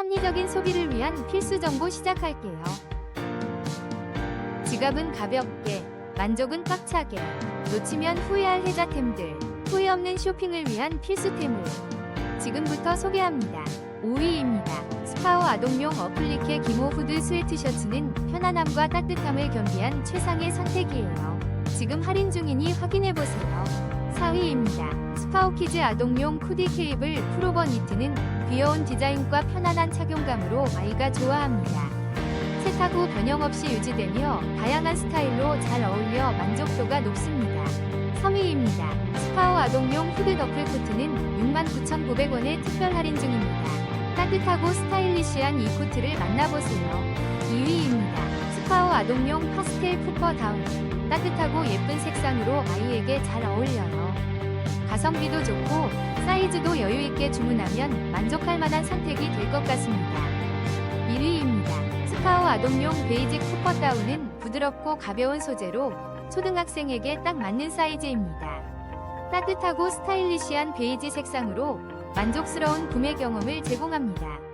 합리적인 소비를 위한 필수 정보 시작할게요. 지갑은 가볍게, 만족은 꽉차게, 놓치면 후회할 혜자템들, 후회 없는 쇼핑을 위한 필수템을 지금부터 소개합니다. 5위입니다. 스파오 아동용 어플리케 기모 후드 스웨트셔츠는 편안함과 따뜻함을 겸비한 최상의 선택이에요. 지금 할인 중이니 확인해보세요. 4위입니다. 스파오키즈 아동용 쿠디 케이블 프로버 니트는 귀여운 디자인과 편안한 착용감으로 아이가 좋아합니다. 세탁 후 변형 없이 유지되며 다양한 스타일로 잘 어울려 만족도가 높습니다. 3위입니다. 스파오 아동용 후드 더플 코트는 69,900원에 특별 할인 중입니다. 따뜻하고 스타일리시한 이 코트를 만나보세요. 2위입니다. 스파오 아동용 파스텔 푸퍼 다운. 따뜻하고 예쁜 색상으로 아이에게 잘 어울려요. 가성비도 좋고 사이즈도 여유있게 주문하면 만족할 만한 선택이 될 것 같습니다. 1위입니다. 스파오 아동용 베이직 푸퍼 다운은 부드럽고 가벼운 소재로 초등학생에게 딱 맞는 사이즈입니다. 따뜻하고 스타일리시한 베이지 색상으로 만족스러운 구매 경험을 제공합니다.